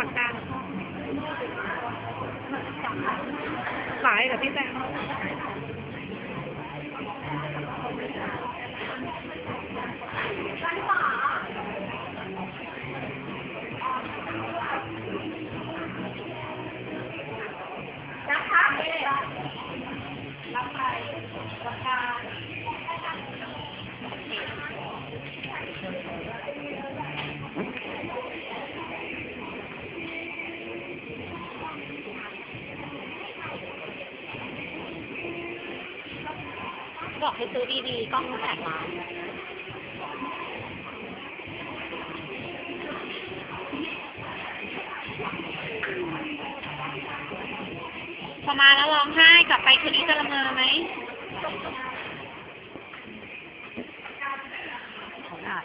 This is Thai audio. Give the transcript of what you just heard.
ปากกาหลายกับพี่แต บอกให้ซื้อดีๆกล้องแปดล้านพอมาแล้วร้องไห้กลับไปคืนนี้จะละเมอไหมขนาด